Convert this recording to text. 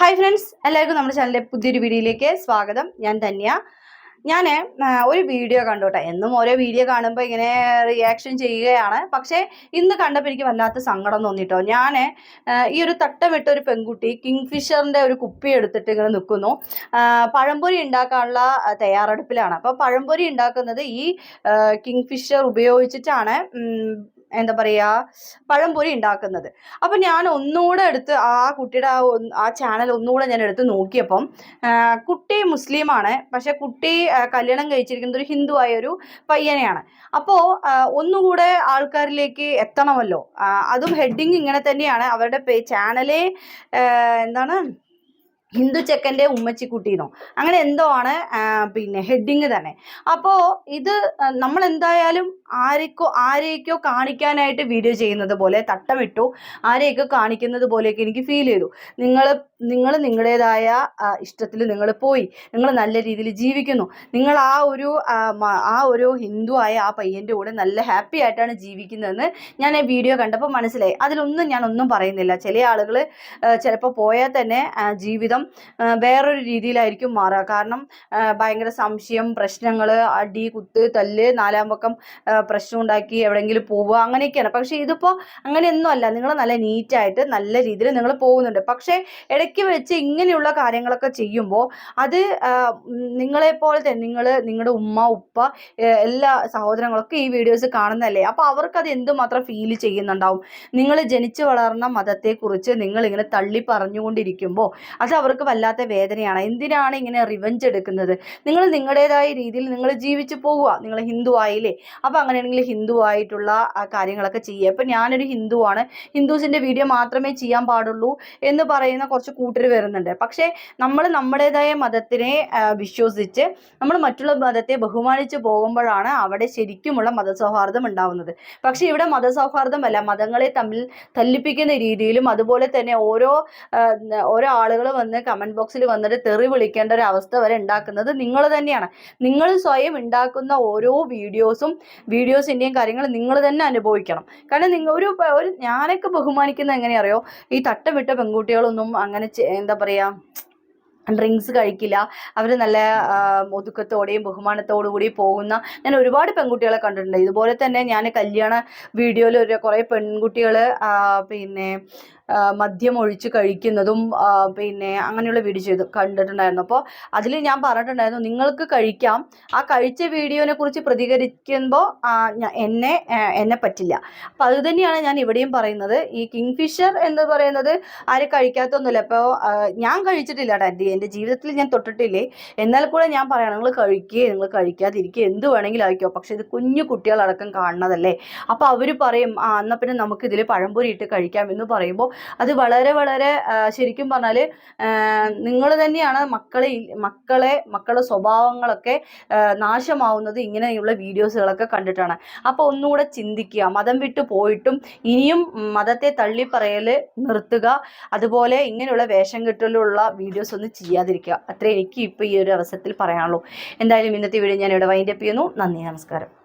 Hi friends എല്ലാവർക്കും നമ്മുടെ ചാനലിലെ പുതിയൊരു വീഡിയോയിലേക്ക് സ്വാഗതം. ഞാൻ ധന്യ. ഞാൻ ഒരു വീഡിയോ കണ്ടു കേട്ടോ എന്നും ഓരോ വീഡിയോ കാണുമ്പോൾ ഇങ്ങനെ റിയാക്ഷൻ ചെയ്യുകയാണ്. പക്ഷേ ഇന്ന് കണ്ടപ്പോൾ എനിക്ക് വല്ലാത്ത സങ്കടം തോന്നിട്ടോ. ഞാൻ ഈ ഒരു തട്ടമിട്ട ഒരു പെൺകുട്ടി കിങ് ഫിഷറിന്റെ ഒരു കുപ്പി എടുത്തിട്ട് ഇങ്ങനെ നിൽക്കുന്നു പഴംപൊരി ഉണ്ടാക്കാനുള്ള തയ്യാറെടുപ്പിലാണ്. അപ്പോൾ പഴംപൊരി ഉണ്ടാക്കുന്നത് ഈ കിങ് ഫിഷർ ഉപയോഗിച്ചിട്ടാണ്. എന്താ പറയുക പഴംപൊരി ഉണ്ടാക്കുന്നത്. അപ്പം ഞാൻ ഒന്നുകൂടെ എടുത്ത് ആ കുട്ടിയുടെ ആ ആ ചാനൽ ഒന്നുകൂടെ ഞാൻ എടുത്ത് നോക്കിയപ്പം കുട്ടി മുസ്ലിമാണ്. പക്ഷെ കുട്ടി കല്യാണം കഴിച്ചിരിക്കുന്നത് ഒരു ഹിന്ദു ആയ ഒരു പയ്യനെയാണ്. അപ്പോൾ ഒന്നുകൂടെ ആൾക്കാരിലേക്ക് എത്തണമല്ലോ. അതും ഹെഡിങ് ഇങ്ങനെ തന്നെയാണ്. അവരുടെ ചാനലേ എന്താണ് ഹിന്ദു ചെക്കന്റെ ഉമ്മച്ചിക്കുട്ടീന്നോ അങ്ങനെ എന്തോ ആണ് പിന്നെ ഹെഡിങ് തന്നെ. അപ്പോൾ ഇത് നമ്മൾ എന്തായാലും ആരെക്കോ ആരെയൊക്കെയോ കാണിക്കാനായിട്ട് വീഡിയോ ചെയ്യുന്നത് പോലെ തട്ടമിട്ടു ആരെയൊക്കെ കാണിക്കുന്നത് പോലെയൊക്കെ എനിക്ക് ഫീൽ ചെയ്തു. നിങ്ങൾ നിങ്ങൾ നിങ്ങളുടേതായ ഇഷ്ടത്തിൽ നിങ്ങൾ പോയി. നിങ്ങൾ നല്ല രീതിയിൽ ജീവിക്കുന്നു. നിങ്ങൾ ആ ഒരു ആ, ഒരു ഹിന്ദു ആയ ആ പയ്യന്റെ കൂടെ നല്ല ഹാപ്പി ആയിട്ടാണ് ജീവിക്കുന്നതെന്ന് ഞാൻ ഈ വീഡിയോ കണ്ടപ്പോൾ മനസ്സിലായി. അതിലൊന്നും ഞാൻ ഒന്നും പറയുന്നില്ല. ചില ആളുകൾ ചിലപ്പോൾ പോയാൽ തന്നെ ആ, ജീവിതം വേറൊരു രീതിയിലായിരിക്കും മാറുക. കാരണം ഭയങ്കര സംശയം പ്രശ്നങ്ങൾ അടി കുത്ത് തല്ല് നാലാം പക്കം പ്രശ്നം ഉണ്ടാക്കി എവിടെയെങ്കിലും പോവുക അങ്ങനെയൊക്കെയാണ്. പക്ഷേ ഇതിപ്പോൾ അങ്ങനെയൊന്നും അല്ല. നിങ്ങൾ നല്ല നീറ്റായിട്ട് നല്ല രീതിയിൽ നിങ്ങൾ പോകുന്നുണ്ട്. പക്ഷേ ഇടയ്ക്ക് വെച്ച് ഇങ്ങനെയുള്ള കാര്യങ്ങളൊക്കെ ചെയ്യുമ്പോൾ അത് നിങ്ങളെപ്പോലെ തന്നെ നിങ്ങൾ നിങ്ങളുടെ ഉമ്മ ഉപ്പ എല്ലാ സഹോദരങ്ങളൊക്കെ ഈ വീഡിയോസ് കാണുന്നതല്ലേ? അപ്പോൾ അവർക്കത് എന്തുമാത്രം ഫീൽ ചെയ്യുന്നുണ്ടാവും? നിങ്ങൾ ജനിച്ചു വളർന്ന മതത്തെക്കുറിച്ച് നിങ്ങൾ ഇങ്ങനെ തള്ളി പറഞ്ഞുകൊണ്ടിരിക്കുമ്പോൾ അത് അവർക്ക് വല്ലാത്ത വേദനയാണ്. എന്തിനാണ് ഇങ്ങനെ റിവഞ്ച് എടുക്കുന്നത്? നിങ്ങൾ നിങ്ങളുടേതായ രീതിയിൽ നിങ്ങൾ ജീവിച്ചു പോവുക. നിങ്ങൾ ഹിന്ദു ആയില്ലേ? അപ്പോൾ അങ്ങനെയാണെങ്കിൽ ഹിന്ദു ആയിട്ടുള്ള കാര്യങ്ങളൊക്കെ ചെയ്യുക. ഇപ്പം ഞാനൊരു ഹിന്ദുവാണ്. ഹിന്ദുസിന്റെ വീഡിയോ മാത്രമേ ചെയ്യാൻ പാടുള്ളൂ എന്ന് പറയുന്ന കുറച്ച് കൂട്ടർ വരുന്നുണ്ട്. പക്ഷേ നമ്മൾ നമ്മുടേതായ മതത്തിനെ വിശ്വസിച്ച് നമ്മൾ മറ്റുള്ള മതത്തെ ബഹുമാനിച്ച് പോകുമ്പോഴാണ് അവിടെ ശരിക്കുമുള്ള മതസൗഹാർദ്ദം ഉണ്ടാവുന്നത്. പക്ഷേ ഇവിടെ മതസൗഹാർദ്ദമല്ല. മതങ്ങളെ തമ്മിൽ തല്ലിപ്പിക്കുന്ന രീതിയിലും അതുപോലെ തന്നെ ഓരോ ഓരോ ആളുകൾ വന്ന് കമന്റ് ബോക്സിൽ വന്നിട്ട് തെറി വിളിക്കേണ്ട ഒരു അവസ്ഥ വരെ ഉണ്ടാക്കുന്നത് നിങ്ങൾ തന്നെയാണ്. നിങ്ങൾ സ്വയം ഉണ്ടാക്കുന്ന ഓരോ വീഡിയോസും വീഡിയോസിന്റെയും കാര്യങ്ങൾ നിങ്ങൾ തന്നെ അനുഭവിക്കണം. കാരണം നിങ്ങൾ ഒരു ഒരു ഞാനൊക്കെ ബഹുമാനിക്കുന്നത് എങ്ങനെയറിയോ? ഈ തട്ടമിട്ട പെൺകുട്ടികളൊന്നും അങ്ങനെ എന്താ പറയുക ഡ്രിങ്ക്സ് കഴിക്കില്ല. അവർ നല്ല ഒതുക്കത്തോടെയും ബഹുമാനത്തോടു കൂടി പോകുന്ന ഞാൻ ഒരുപാട് പെൺകുട്ടികളെ കണ്ടിട്ടുണ്ട്. ഇതുപോലെ തന്നെ ഞാൻ കല്യാണ വീഡിയോയിൽ ഒരു കുറേ പെൺകുട്ടികൾ പിന്നെ മദ്യം ഒഴിച്ച് കഴിക്കുന്നതും പിന്നെ അങ്ങനെയുള്ള വീഡിയോ ചെയ്ത് കണ്ടിട്ടുണ്ടായിരുന്നു. അപ്പോൾ അതിൽ ഞാൻ പറഞ്ഞിട്ടുണ്ടായിരുന്നു നിങ്ങൾക്ക് കഴിക്കാം. ആ കഴിച്ച വീഡിയോനെ കുറിച്ച് പ്രതികരിക്കുമ്പോൾ എന്നെ എന്നെ പറ്റില്ല. അപ്പം അത് തന്നെയാണ് ഞാൻ ഇവിടെയും പറയുന്നത്. ഈ കിങ് ഫിഷർ എന്ന് പറയുന്നത് ആരും കഴിക്കാത്തൊന്നുമില്ല. അപ്പോൾ ഞാൻ കഴിച്ചിട്ടില്ല എന്റെ എന്റെ ജീവിതത്തിൽ ഞാൻ തൊട്ടിട്ടില്ലേ? എന്നാൽ കൂടെ ഞാൻ പറയണം നിങ്ങൾ കഴിക്കുക നിങ്ങൾ കഴിക്കാതിരിക്കുക എന്ത് വേണമെങ്കിലും ആയിക്കോ. പക്ഷേ ഇത് കുഞ്ഞു കുട്ടികളടക്കം കാണുന്നതല്ലേ? അപ്പോൾ അവർ പറയും ആ എന്നാൽ പിന്നെ നമുക്കിതിൽ പഴംപൊരി ഇട്ട് കഴിക്കാം എന്ന് പറയുമ്പോൾ അത് വളരെ വളരെ ശരിക്കും പറഞ്ഞാൽ നിങ്ങൾ തന്നെയാണ് മക്കളെ മക്കളെ മക്കളുടെ സ്വഭാവങ്ങളൊക്കെ നാശമാവുന്നത് ഇങ്ങനെയുള്ള വീഡിയോസുകളൊക്കെ കണ്ടിട്ടാണ്. അപ്പോൾ ഒന്നുകൂടെ ചിന്തിക്കുക. മതം വിട്ടു പോയിട്ടും ഇനിയും മതത്തെ തള്ളിപ്പറയൽ നിർത്തുക. അതുപോലെ ഇങ്ങനെയുള്ള വേഷം കെട്ടലുള്ള വീഡിയോസ് ഒന്നും ചെയ്യാതിരിക്കുക. അത്രേ എനിക്ക് ഇപ്പോൾ ഈ ഒരു അവസരത്തിൽ പറയാനുള്ളൂ. എന്തായാലും ഇന്നത്തെ വീഡിയോ ഞാൻ ഇവിടെ വൈൻഡപ്പ് ചെയ്യുന്നു. നന്ദി നമസ്കാരം.